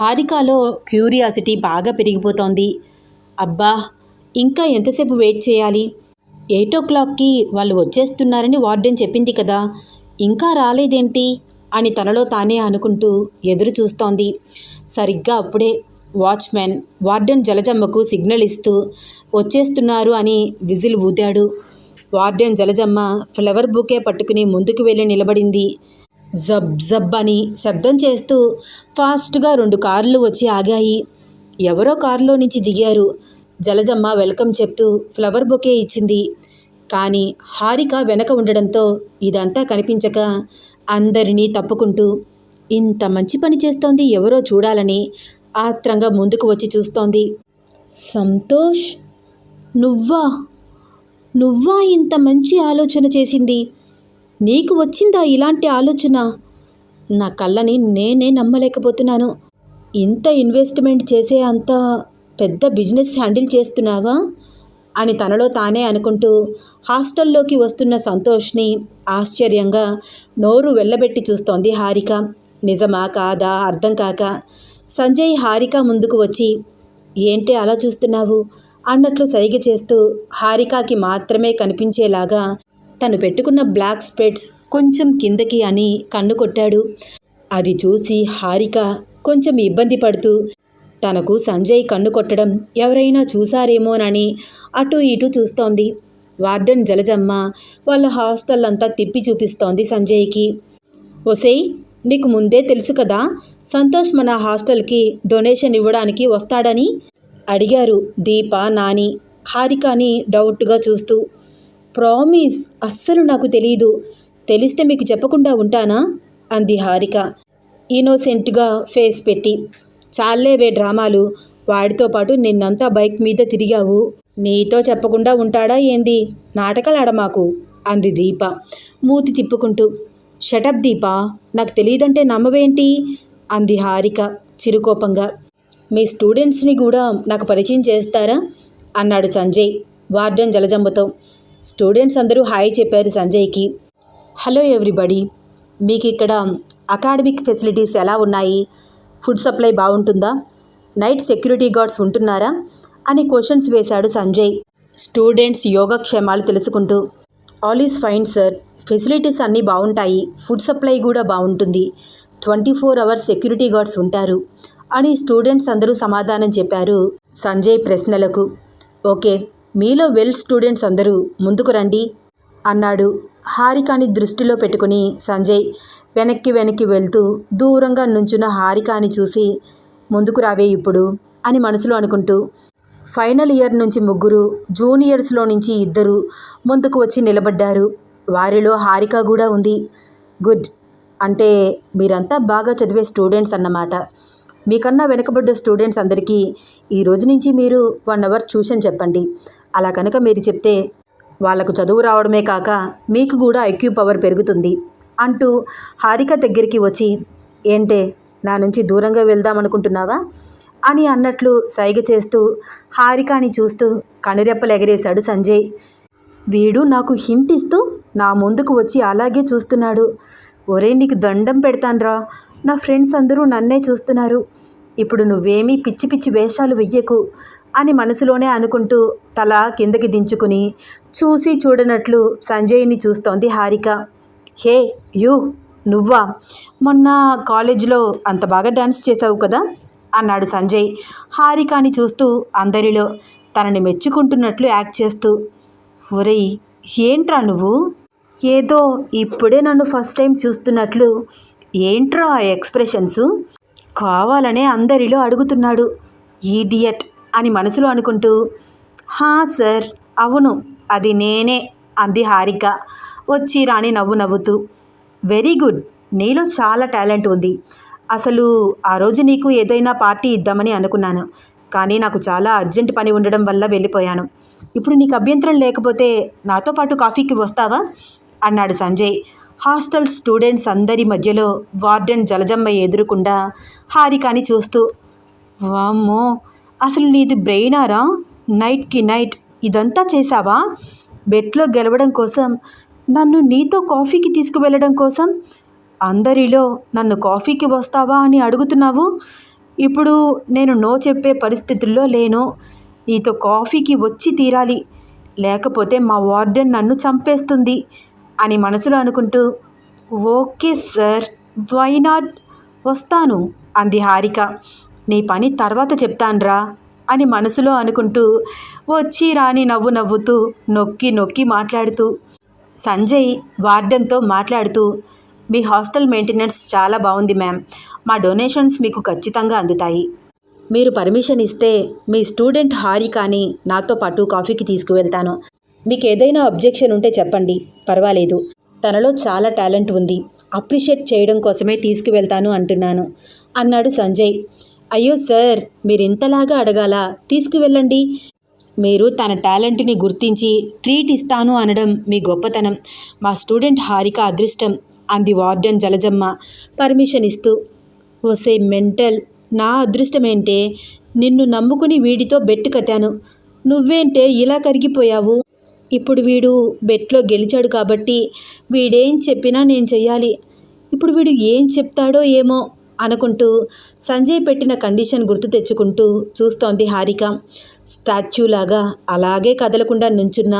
హారికాలో curiosity బాగా పెరిగిపోతోంది. అబ్బా! ఇంకా ఎంతసేపు వెయిట్ చేయాలి? ఎయిట్ ఓ క్లాక్కి వాళ్ళు వచ్చేస్తున్నారని వార్డెన్ చెప్పింది కదా. ఇంకా రాలేదేంటి? అని తనలో తానే అనుకుంటూ ఎదురు చూస్తోంది. సరిగ్గా అప్పుడే వాచ్మెన్ వార్డెన్ జలజమ్మకు సిగ్నల్ ఇస్తూ వచ్చేస్తున్నారు అని విజిల్ ఊదాడు. వార్డెన్ జలజమ్మ ఫ్లవర్ బుకే పట్టుకుని ముందుకు వెళ్ళి నిలబడింది. జబ్ జబ్ అని శబ్దం చేస్తూ ఫాస్ట్గా రెండు కార్లు వచ్చి ఆగాయి. ఎవరో కారులో నుంచి దిగారు. జలజమ్మ వెల్కమ్ చెప్తూ ఫ్లవర్ బొకే ఇచ్చింది. కానీ హారిక వెనక ఉండడంతో ఇదంతా కనిపించక అందరినీ తప్పుకుంటూ ఇంత మంచి పని చేస్తోంది ఎవరో చూడాలని ఆత్రంగా ముందుకు వచ్చి చూస్తోంది. సంతోష్ నువ్వా? నువ్వా ఇంత మంచి ఆలోచన చేసింది? నీకు వచ్చిందా ఇలాంటి ఆలోచన? నా కళ్ళని నేనే నమ్మలేకపోతున్నాను. ఇంత ఇన్వెస్ట్మెంట్ చేసే అంత పెద్ద బిజినెస్ హ్యాండిల్ చేస్తున్నావా? అని తనలో తానే అనుకుంటూ హాస్టల్లోకి వస్తున్న సంతోష్ని ఆశ్చర్యంగా నోరు వెళ్ళబెట్టి చూస్తోంది హారిక. నిజమా కాదా? అర్థం కాక సంజయ్ హారిక ముందుకు వచ్చి ఏంటి అలా చూస్తున్నావు? అన్నట్లు సైగ చేస్తూ హారికాకి మాత్రమే కనిపించేలాగా తను పెట్టుకున్న బ్లాక్ స్పెట్స్ కొంచెం కిందకి అని కన్ను కొట్టాడు. అది చూసి హారిక కొంచెం ఇబ్బంది పడుతూ తనకు సంజయ్ కన్ను కొట్టడం ఎవరైనా చూసారేమోనని అటు ఇటు చూస్తోంది. వార్డెన్ జలజమ్మ వాళ్ళ హాస్టల్ అంతా తిప్పి చూపిస్తోంది సంజయ్కి. ఒసేయ్ నీకు ముందే తెలుసు కదా సంతోష్ మన హాస్టల్కి డొనేషన్ ఇవ్వడానికి వస్తాడని? అడిగారు దీప నాని. హారికాని డౌట్గా చూస్తూ ప్రామిస్ అస్సలు నాకు తెలీదు. తెలిస్తే మీకు చెప్పకుండా ఉంటానా? అంది హారిక. ఇన్నోసెంట్గా ఫేస్ పెట్టి. చాలేవే డ్రామాలు. వాడితో పాటు నిన్నంతా బైక్ మీద తిరిగావు. నీతో చెప్పకుండా ఉంటాడా ఏంది? నాటకాలు మాకు అంది దీప. మూతి తిప్పుకుంటూ. షటప్ దీప నాకు తెలియదంటే నమ్మవేంటి? అంది హారిక చిరుకోపంగా. మీ స్టూడెంట్స్ని కూడా నాకు పరిచయం చేస్తారా? అన్నాడు సంజయ్ వార్డెన్ జలజంబతో. స్టూడెంట్స్ అందరూ హాయ్ చెప్పారు సంజయ్కి. హలో ఎవ్రీబడి మీకు ఇక్కడ అకాడమిక్ ఫెసిలిటీస్ ఎలా ఉన్నాయి? ఫుడ్ సప్లై బాగుంటుందా? నైట్ సెక్యూరిటీ గార్డ్స్ ఉంటున్నారా? అని క్వశ్చన్స్ వేశాడు సంజయ్. స్టూడెంట్స్ యోగక్షేమాలు తెలుసుకుంటూ all is fine sir. Facilities అన్నీ బాగుంటాయి. ఫుడ్ సప్లై కూడా బాగుంటుంది. Twenty four hours security guards ఉంటారు అని స్టూడెంట్స్ అందరూ సమాధానం చెప్పారు సంజయ్ ప్రశ్నలకు. ఓకే మీలో వెల్ స్టూడెంట్స్ అందరూ ముందుకు రండి అన్నాడు. హారికాని దృష్టిలో పెట్టుకుని సంజయ్ వెనక్కి వెనక్కి వెళ్తూ దూరంగా నుంచున్న హారికాని చూసి ముందుకు రావే ఇప్పుడు అని మనసులో అనుకుంటూ ఫైనల్ ఇయర్ నుంచి ముగ్గురు జూనియర్స్లో నుంచి ఇద్దరు ముందుకు వచ్చి నిలబడ్డారు. వారిలో హారిక కూడా ఉంది. గుడ్. అంటే మీరంతా బాగా చదివే స్టూడెంట్స్ అన్నమాట. మీకన్నా వెనకబడ్డ స్టూడెంట్స్ అందరికీ ఈ రోజు నుంచి మీరు వన్ అవర్ ట్యూషన్ చెప్పండి. అలా కనుక మీరు చెప్తే వాళ్ళకు చదువు రావడమే కాక మీకు కూడా ఐక్యూ పవర్ పెరుగుతుంది అంటూ హారిక దగ్గరికి వచ్చి ఏంటే నా నుంచి దూరంగా వెళ్దామనుకుంటున్నావా? అని అన్నట్లు సైగ చేస్తూ హారికాని చూస్తూ కనురెప్పలు ఎగరేశాడు సంజయ్. వీడు నాకు హింట్ ఇస్తూ నా ముందుకు వచ్చి అలాగే చూస్తున్నాడు. ఒరే నీకు దండం పెడతాన్రా. నా ఫ్రెండ్స్ అందరూ నన్నే చూస్తున్నారు. ఇప్పుడు నువ్వేమీ పిచ్చి పిచ్చి వేషాలు వెయ్యకు. అని మనసులోనే అనుకుంటూ తల కిందకి దించుకుని చూసి చూడనట్లు సంజయ్ని చూస్తోంది హారిక. హే యూ నువ్వా? మొన్న కాలేజీలో అంత బాగా డ్యాన్స్ చేసావు కదా? అన్నాడు సంజయ్. హారికాని చూస్తూ అందరిలో తనని మెచ్చుకుంటున్నట్లు యాక్ట్ చేస్తూ ఒరేయ్ ఏంట్రా నువ్వు? ఏదో ఇప్పుడే నన్ను ఫస్ట్ టైం చూస్తున్నట్లు ఏంట్రా ఆ ఎక్స్ప్రెషన్స్? కావాలనే అందరిలో అడుగుతున్నాడు. ఈడియట్. అని మనసులో అనుకుంటూ హా సార్ అవును అది నేనే అంది హారిక. వచ్చి రాణి నవ్వు నవ్వుతూ వెరీ గుడ్ నీలో చాలా టాలెంట్ ఉంది. అసలు ఆ రోజు నీకు ఏదైనా పార్టీ ఇద్దామని అనుకున్నాను కానీ నాకు చాలా అర్జెంట్ పని ఉండడం వల్ల వెళ్ళిపోయాను. ఇప్పుడు నీకు అభ్యంతరం లేకపోతే నాతో పాటు కాఫీకి వస్తావా? అన్నాడు సంజయ్. హాస్టల్ స్టూడెంట్స్ అందరి మధ్యలో వార్డెన్ జలజమ్మ ఎదురుకుండా హారికాని చూస్తూ వామ్మో అసలు నీది బ్రెయినారా నైట్కి నైట్ ఇదంతా చేశావా? బెట్లో గెలవడం కోసం నన్ను నీతో కాఫీకి తీసుకువెళ్ళడం కోసం? అందరిలో నన్ను కాఫీకి వస్తావా అని అడుగుతున్నావు? ఇప్పుడు నేను నో చెప్పే పరిస్థితుల్లో లేను. నీతో కాఫీకి వచ్చి తీరాలి. లేకపోతే మా వార్డెన్ నన్ను చంపేస్తుంది అని మనసులో అనుకుంటూ ఓకే సార్ వై నాట్? వస్తాను అంది హారిక. నీ పని తర్వాత చెప్తాన్రా అని మనసులో అనుకుంటూ వచ్చి రాని నవ్వు నవ్వుతూ నొక్కి నొక్కి మాట్లాడుతూ సంజయ్ వార్డెన్తో మాట్లాడుతూ మీ హాస్టల్ మెయింటెనెన్స్ చాలా బాగుంది మ్యామ్. మా డొనేషన్స్ మీకు ఖచ్చితంగా అందుతాయి. మీరు పర్మిషన్ ఇస్తే మీ స్టూడెంట్ హారికాని నాతో పాటు కాఫీకి తీసుకువెళ్తాను. మీకు ఏదైనా అబ్జెక్షన్ ఉంటే చెప్పండి. పర్వాలేదు. తనలో చాలా టాలెంట్ ఉంది. అప్రిషియేట్ చేయడం కోసమే తీసుకువెళ్తాను అంటున్నాను అన్నాడు సంజయ్. అయ్యో సార్ మీరు ఇంతలాగా అడగాల? తీసుకువెళ్ళండి. మీరు తన టాలెంట్ని గుర్తించి ట్రీట్ ఇస్తాను అనడం మీ గొప్పతనం. మా స్టూడెంట్ హారిక అదృష్టం అంది వార్డెన్ జలజమ్మ పర్మిషన్ ఇస్తూ. ఓసే మెంటల్ నా అదృష్టమేంటే నిన్ను నమ్ముకుని వీడితో బెట్టు కట్టాను. నువ్వేంటే ఇలా కరిగిపోయావు? ఇప్పుడు వీడు బెట్లో గెలిచాడు కాబట్టి వీడేం చెప్పినా నేను చెయ్యాలి. ఇప్పుడు వీడు ఏం చెప్తాడో ఏమో అనుకుంటూ సంజయ్ పెట్టిన కండిషన్ గుర్తు తెచ్చుకుంటూ చూస్తోంది హారిక. స్టాచ్యూలాగా అలాగే కదలకుండా నుంచున్న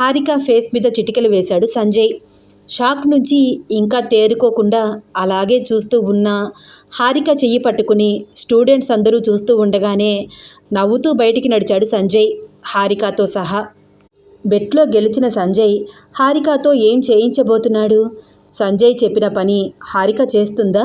హారిక ఫేస్ మీద చిటికలు వేశాడు సంజయ్. షాక్ నుంచి ఇంకా తేరుకోకుండా అలాగే చూస్తూ ఉన్న హారిక చెయ్యి పట్టుకుని స్టూడెంట్స్ అందరూ చూస్తూ ఉండగానే నవ్వుతూ బయటికి నడిచాడు సంజయ్ హారికతో సహా. బెట్లో గెలిచిన సంజయ్ హారికతో ఏం చేయించబోతున్నాడు? సంజయ్ చెప్పిన పని హారిక చేస్తుందా?